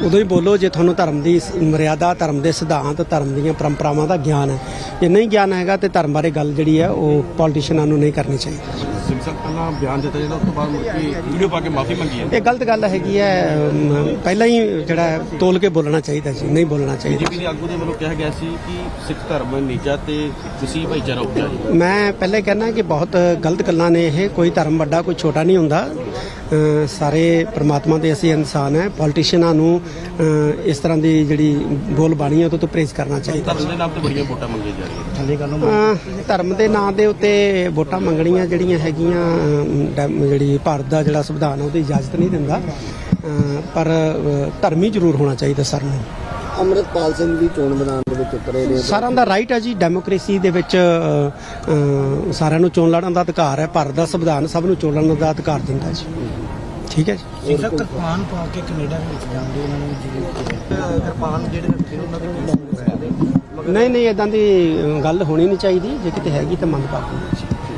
ਉਦੋਂ ਹੀ ਬੋਲੋ ਜੇ ਤੁਹਾਨੂੰ ਧਰਮ ਦੀ ਮਰਿਆਦਾ, ਧਰਮ ਦੇ ਸਿਧਾਂਤ, ਧਰਮ ਦੀਆਂ ਪਰੰਪਰਾਵਾਂ ਦਾ ਗਿਆਨ ਹੈ। ਜੇ ਨਹੀਂ ਗਿਆਨ ਹੈਗਾ ਤੇ ਧਰਮ ਬਾਰੇ ਗੱਲ ਜਿਹੜੀ ਹੈ ਉਹ ਪੋਲੀਟੀਸ਼ੀਅਨਾਂ ਨੂੰ ਨਹੀਂ ਕਰਨੀ ਚਾਹੀਦੀ। ਸਿੰਘ ਸਾਹਿਬ ਪਹਿਲਾਂ ਬਿਆਨ ਦਿੱਤਾ ਜਿਹੜਾ ਉਸ ਤੋਂ ਬਾਅਦ ਮੁੜ ਕੇ ਵੀਡੀਓ ਪਾ ਕੇ ਮਾਫੀ ਮੰਗੀ ਹੈ। ਇਹ ਗਲਤ ਗੱਲ ਹੈਗੀ ਹੈ ਅਮ, ਪਹਿਲਾਂ ਹੀ ਜਿਹੜਾ ਹੈ, ਤੋਲ ਕੇ ਬੋਲਣਾ ਚਾਹੀਦਾ ਸੀ ਨਹੀਂ ਬੋਲਣਾ ਚਾਹੀਦਾ ਬੀਜੇਪੀ ਦੇ ਆਗੂ ਦੇ ਵੱਲੋਂ ਕਿਹਾ ਗਿਆ ਸੀ ਕਿ ਸਿੱਖ ਧਰਮ ਨੀਚਾ ਤੇ ਤੁਸੀਂ ਭਾਈਚਾਰਾ ਉੱਚਾ ਹੈ ਮੈਂ ਪਹਿਲੇ ਕਹਿਣਾ ਕਿ ਬਹੁਤ ਗਲਤ ਗੱਲਾਂ ਨੇ ਇਹ ਕੋਈ ਧਰਮ ਵੱਡਾ ਕੋਈ ਛੋਟਾ ਨਹੀਂ ਹੁੰਦਾ। ਅ, ਸਾਰੇ ਪ੍ਰਮਾਤਮਾ ਦੇ ਅਸੀਂ ਇਨਸਾਨ ਹੈ ਪੋਲੀਟੀਸ਼ੀਅਨਾਂ ਨੂੰ ਅ, ਇਸ ਤਰ੍ਹਾਂ ਦੀ ਜਿਹੜੀ ਬੋਲ ਬਾਣੀ ਹੈ ਉਹਦੇ ਤੋਂ ਪ੍ਰੇਜ਼ ਕਰਨਾ ਚਾਹੀਦਾ। ਧਰਮ ਦੇ ਨਾਮ ਤੇ ਬੜੀਆਂ ਵੋਟਾਂ ਮੰਗੀਆਂ ਜਾ ਰਹੀਆਂ ਅ, ਧਰਮ ਦੇ ਨਾਂ ਦੇ ਉੱਤੇ ਵੋਟਾਂ ਮੰਗਣੀਆਂ ਜਿਹੜੀਆਂ ਹੈਗੀਆਂ ਡੈਮ- ਜਿਹੜੀ ਭਾਰਤ ਦਾ ਜਿਹੜਾ ਸੰਵਿਧਾਨ ਹੈ ਉਹਦੀ ਇਜਾਜ਼ਤ ਨਹੀਂ ਦਿੰਦਾ। ਪਰ ਧਰਮੀ ਜ਼ਰੂਰ ਹੋਣਾ ਚਾਹੀਦਾ ਸਰ ਨੂੰ। ਅੰਮ੍ਰਿਤਪਾਲ ਸਿੰਘ ਵੀ ਚੋਣ ਮੈਦਾਨ ਦੇ ਵਿੱਚ ਉਤਰੇ ਨੇ। ਸਾਰਿਆਂ ਦਾ ਰਾਈਟ ਹੈ ਜੀ ਡੈਮੋਕ੍ਰੇਸੀ ਦੇ ਵਿੱਚ ਸਾਰਿਆਂ ਨੂੰ ਚੋਣ ਲੜਨ ਦਾ ਅਧਿਕਾਰ ਹੈ। ਭਾਰਤ ਦਾ ਸੰਵਿਧਾਨ ਸਭ ਨੂੰ ਚੋਣ ਲੜਨ ਦਾ ਅਧਿਕਾਰ ਦਿੰਦਾ ਜੀ। ਠੀਕ ਹੈ ਜੀ। ਸਿੰਘ ਕਿਰਪਾਨ ਪਾ ਕੇ ਕੈਨੇਡਾ ਦੇ ਵਿੱਚ ਜਾਂਦੇ ਉਹਨਾਂ ਨੂੰ ਜੀ। ਕਿਰਪਾਨ ਜਿਹੜੇ ਰੱਖੇ ਉਹਨਾਂ ਦੇ ਨਹੀਂ ਨਹੀਂ ਇਦਾਂ ਦੀ ਗੱਲ ਹੋਣੀ ਨਹੀਂ ਚਾਹੀਦੀ। ਜੇ ਕਿਤੇ ਹੈਗੀ ਤਾਂ ਮੰਗ ਪਾਉਂਦੇ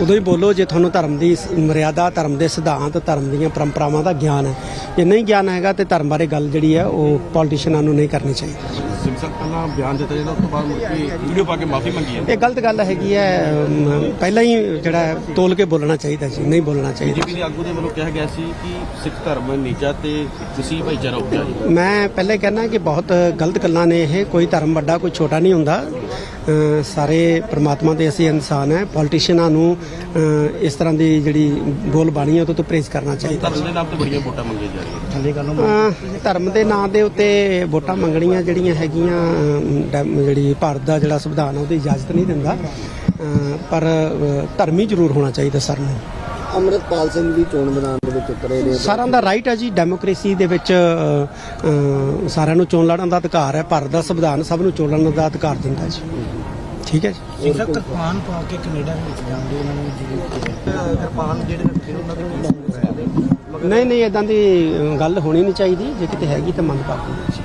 ਉਦੋਂ ਹੀ ਬੋਲੋ ਜੇ ਤੁਹਾਨੂੰ ਧਰਮ ਦੀ ਮਰਿਆਦਾ ਧਰਮ ਦੇ ਸਿਧਾਂਤ ਧਰਮ ਦੀਆਂ ਪਰੰਪਰਾਵਾਂ ਦਾ ਗਿਆਨ ਹੈ। ਜੇ ਨਹੀਂ ਗਿਆਨ ਹੈਗਾ ਤੇ ਧਰਮ ਬਾਰੇ ਗੱਲ ਜਿਹੜੀ ਹੈ ਉਹ ਪੋਲੀਟੀਸ਼ੀਅਨਾਂ ਨੂੰ ਨਹੀਂ ਕਰਨੀ ਚਾਹੀਦੀ। ਸਿੰਘ ਪਹਿਲਾਂ ਬਿਆਨ ਦਿੱਤਾ ਜਿਹੜਾ ਉਸ ਤੋਂ ਬਾਅਦ ਵੀਡੀਓ ਪਾ ਕੇ ਮਾਫੀ ਮੰਗੀ ਹੈ ਇਹ ਗਲਤ ਗੱਲ ਹੈਗੀ ਹੈ ਪਹਿਲਾਂ ਹੀ ਜਿਹੜਾ ਤੋਲ ਕੇ ਬੋਲਣਾ ਚਾਹੀਦਾ ਸੀ ਨਹੀਂ ਬੋਲਣਾ ਚਾਹੀਦਾ। ਬੀਜੇਪੀ ਦੇ ਆਗੂ ਦੇ ਵੱਲੋਂ ਕਿਹਾ ਗਿਆ ਸੀ ਕਿ ਸਿੱਖ ਧਰਮ ਨੀਚਾ ਤੇ ਤੁਸੀਂ ਭਾਈਚਾਰਾ ਉੱਚਾ ਮੈਂ ਪਹਿਲੇ ਕਹਿਣਾ ਕਿ ਬਹੁਤ ਗਲਤ ਗੱਲਾਂ ਨੇ ਇਹ ਕੋਈ ਧਰਮ ਵੱਡਾ ਕੋਈ ਛੋਟਾ ਨਹੀਂ ਹੁੰਦਾ। ਸਾਰੇ ਪ੍ਰਮਾਤਮਾ ਦੇ ਅਸੀਂ ਇਨਸਾਨ ਹੈ। ਪੋਲੀਟੀਸ਼ੀਅਨਾਂ ਨੂੰ ਇਸ ਤਰ੍ਹਾਂ ਦੀ ਜਿਹੜੀ ਬੋਲ ਬਾਣੀ ਹੈ ਉਹਦੇ ਤੋਂ ਪ੍ਰੇਜ਼ ਕਰਨਾ ਚਾਹੀਦਾ। ਧਰਮ ਦੇ ਨਾਮ ਤੇ ਬੜੀਆਂ ਵੋਟਾਂ ਮੰਗੀਆਂ ਜਾ ਰਹੀਆਂ ਅ, ਧਰਮ ਦੇ ਨਾਂ ਦੇ ਉੱਤੇ ਵੋਟਾਂ ਮੰਗਣੀਆਂ ਜਿਹੜੀਆਂ ਹੈਗੀਆਂ ਜਿਹੜੀ ਭਾਰਤ ਦਾ ਜਿਹੜਾ ਸੰਵਿਧਾਨ ਹੈ ਉਹਦੀ ਇਜਾਜ਼ਤ ਨਹੀਂ ਦਿੰਦਾ। ਪਰ ਧਰਮੀ ਜ਼ਰੂਰ ਹੋਣਾ ਚਾਹੀਦਾ ਸਰ ਨੂੰ। ਅੰਮ੍ਰਿਤਪਾਲ ਸਿੰਘ ਵੀ ਚੋਣ ਮੈਦਾਨ ਦੇ ਵਿੱਚ ਉਤਰੇ ਨੇ। ਸਾਰਿਆਂ ਦਾ ਰਾਈਟ ਹੈ ਜੀ ਡੈਮੋਕ੍ਰੇਸੀ ਦੇ ਵਿੱਚ ਅ, ਸਾਰਿਆਂ ਨੂੰ ਚੋਣ ਲੜਨ ਦਾ ਅਧਿਕਾਰ ਹੈ ਭਾਰਤ ਦਾ ਸੰਵਿਧਾਨ ਸਭ ਨੂੰ ਚੋਣ ਲੜਨ ਦਾ ਅਧਿਕਾਰ ਦਿੰਦਾ ਜੀ। ਠੀਕ ਹੈ ਜੀ। ਸਿੰਘ ਕਿਰਪਾਨ ਪਾ ਕੇ ਕੈਨੇਡਾ ਦੇ ਵਿੱਚ ਜਾਂਦੇ ਉਹਨਾਂ ਨੂੰ ਜੀ ਕਿਰਪਾਨ ਜਿਹੜੇ ਰੱਖੇ ਉਹਨਾਂ ਦੇ ਨਹੀਂ ਨਹੀਂ ਇਦਾਂ ਦੀ ਅ, ਗੱਲ ਹੋਣੀ ਨਹੀਂ ਚਾਹੀਦੀ ਜੇ ਕਿਤੇ ਹੈਗੀ ਤਾਂ ਮੰਗ ਪਾਉਂਦੇ